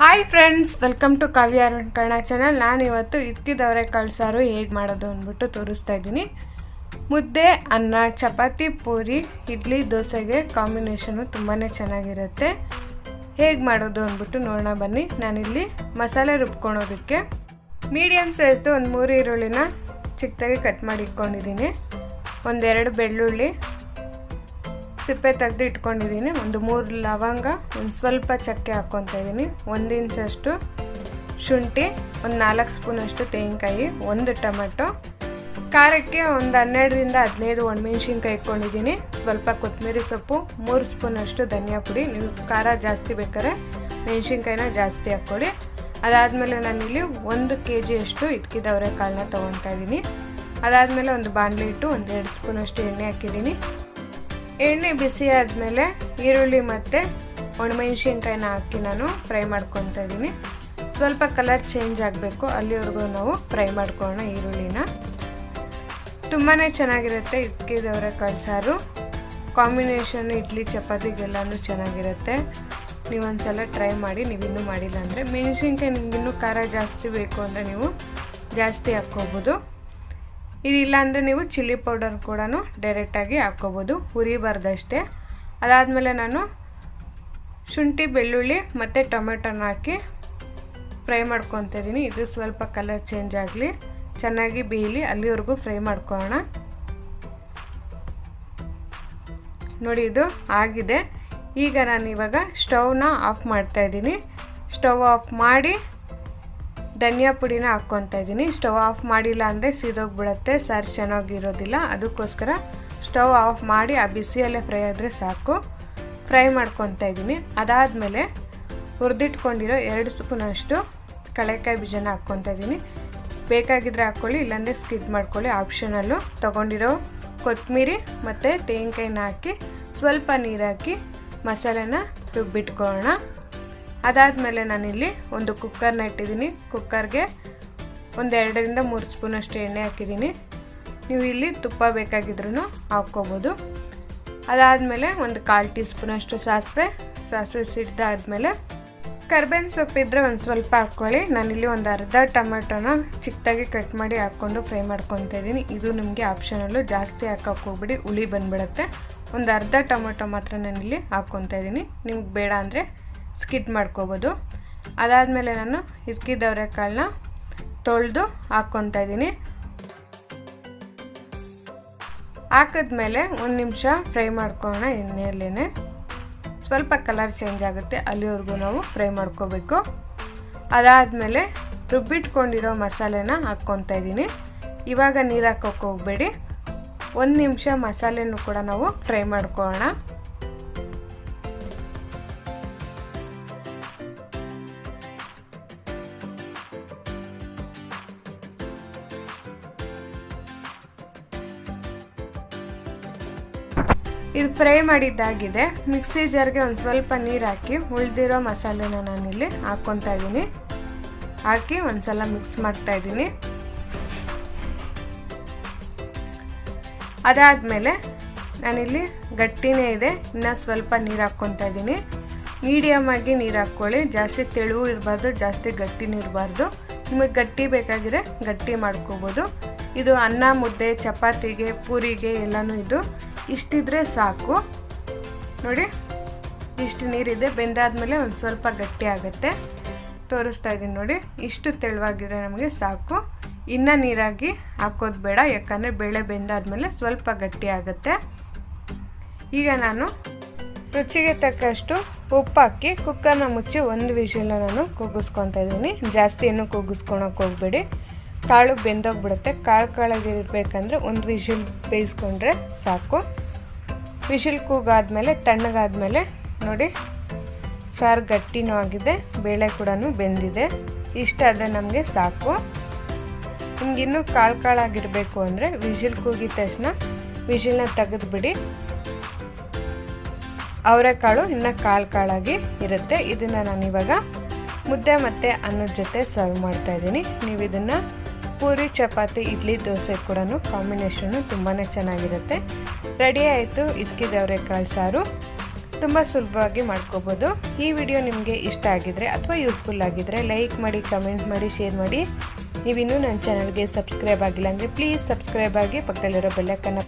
Hi friends welcome to Kavya Kannada channel ನಾನು ಇವತ್ತು ಇದ್ಕಿದವರೆ ಕಳ್ಸಾರು ಹೇಗೆ ಮಾಡೋದು ಅಂದ್ಬಿಟ್ಟು ತೋರಿಸ್ತಾ ಇದ್ದೀನಿ. ಮುದ್ದೆ, ಅನ್ನ, ಚಪಾತಿ, ಪೂರಿ, ಇಡ್ಲಿ, ದೋಸೆಗೆ ಕಾಂಬಿನೇಷನು ತುಂಬಾ ಚೆನ್ನಾಗಿರುತ್ತೆ. ಹೇಗೆ ಮಾಡೋದು ಅಂದ್ಬಿಟ್ಟು ನೋಡೋಣ ಬನ್ನಿ. ನಾನಿಲ್ಲಿ ಮಸಾಲೆ ರುಬ್ಕೊಳೋದಕ್ಕೆ ಮೀಡಿಯಮ್ ಸೈಜ್ದು ಒಂದು ಮೂರು ಈರುಳ್ಳಿನ ಚಿಕ್ಕದಾಗಿ ಕಟ್ ಮಾಡಿ ಇಟ್ಕೊಂಡಿದ್ದೀನಿ. ಒಂದೆರಡು ಬೆಳ್ಳುಳ್ಳಿ ಸಿಪ್ಪೆ ತೆಗೆದು ಇಟ್ಕೊಂಡಿದ್ದೀನಿ. ಒಂದು ಮೂರು ಲವಂಗ, ಒಂದು ಸ್ವಲ್ಪ ಚಕ್ಕೆ ಹಾಕ್ಕೊತಾ ಇದ್ದೀನಿ ಒಂದು ಇಂಚಷ್ಟು ಶುಂಠಿ, ಒಂದು ನಾಲ್ಕು ಸ್ಪೂನಷ್ಟು ತೆಂಗಿನಕಾಯಿ, ಒಂದು ಟೊಮೆಟೊ. ಖಾರಕ್ಕೆ ಒಂದು ಹನ್ನೆರಡರಿಂದ ಹದಿನೈದು ಒಣಮೆಣ್ಸಿನ್ಕಾಯಿ ಇಟ್ಕೊಂಡಿದ್ದೀನಿ. ಸ್ವಲ್ಪ ಕೊತ್ತಂಬರಿ ಸೊಪ್ಪು, ಮೂರು ಸ್ಪೂನಷ್ಟು ಧನಿಯಾ ಪುಡಿ. ನೀವು ಖಾರ ಜಾಸ್ತಿ ಬೇಕಾದ್ರೆ ಮೆಣಸಿನ್ಕಾಯಿನ ಜಾಸ್ತಿ ಹಾಕ್ಕೊಡಿ. ಅದಾದಮೇಲೆ ನಾನಿಲ್ಲಿ ಒಂದು ಕೆ ಜಿಯಷ್ಟು ಇಟ್ಕಿದವರೆ ಕಾಳನ್ನ ತೊಗೊತಾ ಇದ್ದೀನಿ ಅದಾದಮೇಲೆ ಒಂದು ಬಾಣಲೆ ಇಟ್ಟು ಒಂದು ಎರಡು ಸ್ಪೂನಷ್ಟು ಎಣ್ಣೆ ಹಾಕಿದ್ದೀನಿ ಎಣ್ಣೆ ಬಿಸಿ ಆದಮೇಲೆ ಈರುಳ್ಳಿ ಮತ್ತು ಒಣಮೆಣ್ಸಿನ್ಕಾಯಿನ ಹಾಕಿ ನಾನು ಫ್ರೈ ಮಾಡ್ಕೊತಾ ಇದ್ದೀನಿ. ಸ್ವಲ್ಪ ಕಲರ್ ಚೇಂಜ್ ಆಗಬೇಕು. ಅಲ್ಲಿವರೆಗೂ ನಾವು ಫ್ರೈ ಮಾಡ್ಕೊಳ್ಳೋಣ ಈರುಳ್ಳಿನ. ತುಂಬಾ ಚೆನ್ನಾಗಿರುತ್ತೆ ಇದ್ಕಿದವರೆ ಕಳ್ಸಾರು ಕಾಂಬಿನೇಷನ್ ಇಡ್ಲಿ ಚಪಾತಿಗೆಲ್ಲನೂ ಚೆನ್ನಾಗಿರುತ್ತೆ. ನೀವೊಂದ್ಸಲ ಟ್ರೈ ಮಾಡಿ ನೀವು ಇನ್ನೂ ಮಾಡಿಲ್ಲ ಅಂದರೆ. ಮೆಣಸಿನ್ಕಾಯಿ ನಿಮಗಿನ್ನೂ ಖಾರ ಜಾಸ್ತಿ ಬೇಕು ಅಂದರೆ ನೀವು ಜಾಸ್ತಿ ಹಾಕ್ಕೋಬೋದು. ಇದಿಲ್ಲ ಅಂದರೆ ನೀವು ಚಿಲ್ಲಿ ಪೌಡರ್ ಕೂಡ ಡೈರೆಕ್ಟಾಗಿ ಹಾಕ್ಕೋಬೋದು. ಹುರಿಬಾರ್ದಷ್ಟೇ ಅದಾದಮೇಲೆ ನಾನು ಶುಂಠಿ, ಬೆಳ್ಳುಳ್ಳಿ ಮತ್ತು ಟೊಮೆಟೊನ ಹಾಕಿ ಫ್ರೈ ಮಾಡ್ಕೊತಿದ್ದೀನಿ ಇದು ಸ್ವಲ್ಪ ಕಲರ್ ಚೇಂಜ್ ಆಗಲಿ. ಚೆನ್ನಾಗಿ ಬೇಯಲಿ. ಅಲ್ಲಿವರೆಗೂ ಫ್ರೈ ಮಾಡ್ಕೊಳ್ಳೋಣ. ನೋಡಿ, ಇದು ಆಗಿದೆ. ಈಗ ನಾನು ಇವಾಗ ಸ್ಟವ್ನ ಆಫ್ ಮಾಡ್ತಾ ಇದ್ದೀನಿ. ಸ್ಟವ್ ಆಫ್ ಮಾಡಿ ಧನಿಯಾ ಪುಡಿನ ಹಾಕ್ಕೊತಾ ಇದ್ದೀನಿ. ಸ್ಟವ್ ಆಫ್ ಮಾಡಿಲ್ಲ ಅಂದರೆ ಸೀದೋಗ್ಬಿಡುತ್ತೆ. ಸರ್ ಚೆನ್ನಾಗಿರೋದಿಲ್ಲ. ಅದಕ್ಕೋಸ್ಕರ ಸ್ಟವ್ ಆಫ್ ಮಾಡಿ ಆ ಬಿಸಿಯಲ್ಲೇ ಫ್ರೈ ಆದರೆ ಸಾಕು. ಫ್ರೈ ಮಾಡ್ಕೊತಾ ಇದ್ದೀನಿ. ಅದಾದಮೇಲೆ ಹುರಿದಿಟ್ಕೊಂಡಿರೋ ಎರಡು ಸ್ಪೂನಷ್ಟು ಕಳೆಕಾಯಿ ಬೀಜನ ಹಾಕ್ಕೊತಾ ಇದ್ದೀನಿ. ಬೇಕಾಗಿದ್ರೆ ಹಾಕ್ಕೊಳ್ಳಿ, ಇಲ್ಲಾಂದರೆ ಸ್ಕಿಪ್ ಮಾಡ್ಕೊಳ್ಳಿ. ಆಪ್ಷನಲ್ಲು ತೊಗೊಂಡಿರೋ ಕೊತ್ತಂಬರಿ ಮತ್ತು ತೆಂಗಿನಕಾಯಿನ ಹಾಕಿ ಸ್ವಲ್ಪ ನೀರು ಹಾಕಿ ಮಸಾಲೆನ ರುಬ್ಬಿಟ್ಕೊಳ್ಳೋಣ. ಅದಾದಮೇಲೆ ನಾನಿಲ್ಲಿ ಒಂದು ಕುಕ್ಕರ್ನ ಇಟ್ಟಿದ್ದೀನಿ. ಕುಕ್ಕರ್ಗೆ ಒಂದು ಎರಡರಿಂದ ಮೂರು ಸ್ಪೂನಷ್ಟು ಎಣ್ಣೆ ಹಾಕಿದ್ದೀನಿ. ನೀವು ಇಲ್ಲಿ ತುಪ್ಪ ಬೇಕಾಗಿದ್ರೂ ಹಾಕ್ಕೋಬೋದು. ಅದಾದಮೇಲೆ ಒಂದು ಕಾಲು ಟೀ ಸ್ಪೂನಷ್ಟು ಸಾಸಿವೆ. ಸಾಸಿವೆ ಸಿಡ್ದಾದ್ಮೇಲೆ ಕರ್ಬೇವಿನ ಸೊಪ್ಪಿದ್ರೆ ಒಂದು ಸ್ವಲ್ಪ ಹಾಕ್ಕೊಳ್ಳಿ. ನಾನಿಲ್ಲಿ ಒಂದು ಅರ್ಧ ಟೊಮೆಟೊನ ಚಿಕ್ಕದಾಗಿ ಕಟ್ ಮಾಡಿ ಹಾಕ್ಕೊಂಡು ಫ್ರೈ ಮಾಡ್ಕೊತಾ ಇದ್ದೀನಿ. ಇದು ನಿಮಗೆ ಆಪ್ಷನಲ್ಲೂ ಜಾಸ್ತಿ ಹಾಕೋಕೆ ಹೋಗ್ಬಿಡಿ. ಹುಳಿ ಬಂದುಬಿಡುತ್ತೆ. ಒಂದು ಅರ್ಧ ಟೊಮೆಟೊ ಮಾತ್ರ ನಾನಿಲ್ಲಿ ಹಾಕ್ಕೊತಾ ಇದ್ದೀನಿ. ನಿಮ್ಗೆ ಬೇಡ ಅಂದರೆ ಸ್ಕಿಪ್ ಮಾಡ್ಕೋಬೋದು. ಅದಾದಮೇಲೆ ನಾನು ಇಕ್ಕಿದವರೆ ಕಾಳನ್ನ ತೊಳೆದು ಹಾಕ್ಕೊತಾ ಇದ್ದೀನಿ. ಹಾಕಿದ್ಮೇಲೆ ಒಂದು ನಿಮಿಷ ಫ್ರೈ ಮಾಡ್ಕೊಳ್ಳೋಣ ಎಣ್ಣೆಯಲ್ಲೇ ಸ್ವಲ್ಪ ಕಲರ್ ಚೇಂಜ್ ಆಗುತ್ತೆ, ಅಲ್ಲಿವರೆಗೂ ನಾವು ಫ್ರೈ ಮಾಡ್ಕೋಬೇಕು. ಅದಾದಮೇಲೆ ರುಬ್ಬಿಟ್ಕೊಂಡಿರೋ ಮಸಾಲೆನ ಹಾಕ್ಕೊತಾ ಇದ್ದೀನಿ. ಇವಾಗ ನೀರು ಹಾಕೋಕೆ ಹೋಗಬೇಡಿ. ಒಂದು ನಿಮಿಷ ಮಸಾಲೆನೂ ಕೂಡ ನಾವು ಫ್ರೈ ಮಾಡ್ಕೊಳ್ಳೋಣ. ಇದು ಫ್ರೈ ಮಾಡಿದ್ದಾಗಿದೆ. ಮಿಕ್ಸಿ ಜಾರ್ಗೆ ಒಂದು ಸ್ವಲ್ಪ ನೀರು ಹಾಕಿ ಉಳಿದಿರೋ ಮಸಾಲೆನ ನಾನಿಲ್ಲಿ ಹಾಕ್ಕೊತಾ ಇದ್ದೀನಿ ಹಾಕಿ ಒಂದ್ಸಲ ಮಿಕ್ಸ್ ಮಾಡ್ತಾ ಇದ್ದೀನಿ ಅದಾದಮೇಲೆ ನಾನಿಲ್ಲಿ ಗಟ್ಟಿನೇ ಇದೆ. ಇನ್ನು ಸ್ವಲ್ಪ ನೀರು ಹಾಕ್ಕೊತಾ ಇದ್ದೀನಿ ಮೀಡಿಯಮ್ ಆಗಿ ನೀರು ಹಾಕ್ಕೊಳ್ಳಿ. ಜಾಸ್ತಿ ತೆಳುವು ಇರಬಾರ್ದು, ಜಾಸ್ತಿ ಗಟ್ಟಿನೂ ಇರಬಾರ್ದು. ನಿಮಗೆ ಗಟ್ಟಿ ಬೇಕಾಗಿದ್ರೆ ಗಟ್ಟಿ ಮಾಡ್ಕೋಬೋದು. ಇದು ಅನ್ನ, ಮುದ್ದೆ, ಚಪಾತಿಗೆ, ಪೂರಿಗೆ ಎಲ್ಲನೂ ಇದು ಇಷ್ಟಿದ್ರೆ ಸಾಕು. ನೋಡಿ, ಇಷ್ಟು ನೀರಿದೆ. ಬೆಂದಾದ್ಮೇಲೆ ಒಂದು ಸ್ವಲ್ಪ ಗಟ್ಟಿ ಆಗುತ್ತೆ. ತೋರಿಸ್ತಾ ಇದ್ದೀನಿ ನೋಡಿ, ಇಷ್ಟು ತೆಳುವಾಗಿದ್ರೆ ನಮಗೆ ಸಾಕು. ಇನ್ನು ನೀರಾಗಿ ಹಾಕೋದು ಬೇಡ, ಯಾಕಂದರೆ ಬೇಳೆ ಬೆಂದಾದಮೇಲೆ ಸ್ವಲ್ಪ ಗಟ್ಟಿ ಆಗುತ್ತೆ. ಈಗ ನಾನು ರುಚಿಗೆ ತಕ್ಕಷ್ಟು ಉಪ್ಪು ಹಾಕಿ ಕುಕ್ಕರ್ನ ಮುಚ್ಚಿ ಒಂದು ವಿಷಲ್ನ ನಾನು ಕೂಗಿಸ್ಕೊತಾ ಇದ್ದೀನಿ. ಜಾಸ್ತಿ ಏನು ಕೂಗಿಸ್ಕೊಳಕ್ಕೆ ಹೋಗಬೇಡಿ. ಕಾಳು ಬೆಂದೋಗ್ಬಿಡುತ್ತೆ. ಕಾಳು ಕಾಳಾಗಿರ್ಬೇಕಂದ್ರೆ ಒಂದು ವಿಶಿಲ್ ಬೇಯಿಸ್ಕೊಂಡ್ರೆ ಸಾಕು. ವಿಶಿಲ್ ಕೂಗಾದ್ಮೇಲೆ, ತಣ್ಣಗಾದ್ಮೇಲೆ ನೋಡಿ, ಸಾರು ಗಟ್ಟಿನೂ ಆಗಿದೆ, ಬೇಳೆ ಕೂಡ ಬೆಂದಿದೆ. ಇಷ್ಟ ಆದರೆ ನಮಗೆ ಸಾಕು. ನಿಮ್ಗಿನ್ನೂ ಕಾಳು ಕಾಳಾಗಿರಬೇಕು ಅಂದರೆ ವಿಶಿಲ್ ಕೂಗಿದ ತಕ್ಷಣ ವಿಶಿಲ್ನ ತೆಗೆದುಬಿಡಿ. ಅವರೆಕಾಳು ಇನ್ನು ಕಾಳು ಕಾಳಾಗಿ ಇರುತ್ತೆ. ಇದನ್ನು ನಾನಿವಾಗ ಮುದ್ದೆ ಮತ್ತು ಅನ್ನದ ಜೊತೆ ಸರ್ವ್ ಮಾಡ್ತಾಯಿದ್ದೀನಿ ನೀವು ಇದನ್ನು ಪೂರಿ, ಚಪಾತಿ, ಇಡ್ಲಿ, ದೋಸೆ ಕೂಡ ಕಾಂಬಿನೇಷನ್ನು ತುಂಬಾ ಚೆನ್ನಾಗಿರುತ್ತೆ. ರೆಡಿ ಆಯಿತು ಇದ್ಕಿದವ್ರೆ ಕಾಳು ಸಾರು. ತುಂಬ ಸುಲಭವಾಗಿ ಮಾಡ್ಕೋಬೋದು. ಈ ವಿಡಿಯೋ ನಿಮಗೆ ಇಷ್ಟ ಆಗಿದ್ರೆ ಅಥವಾ ಯೂಸ್ಫುಲ್ ಆಗಿದ್ರೆ ಲೈಕ್ ಮಾಡಿ, ಕಮೆಂಟ್ ಮಾಡಿ, ಶೇರ್ ಮಾಡಿ. ನೀವಿನ್ನೂ ನನ್ನ ಚಾನಲ್ಗೆ ಸಬ್ಸ್ಕ್ರೈಬ್ ಆಗಿಲ್ಲ ಅಂದರೆ ಪ್ಲೀಸ್ ಸಬ್ಸ್ಕ್ರೈಬ್ ಆಗಿ ಪಕ್ಕದಲ್ಲಿರೋ ಬೆಲ್ಲಕ್ಕನ್ನು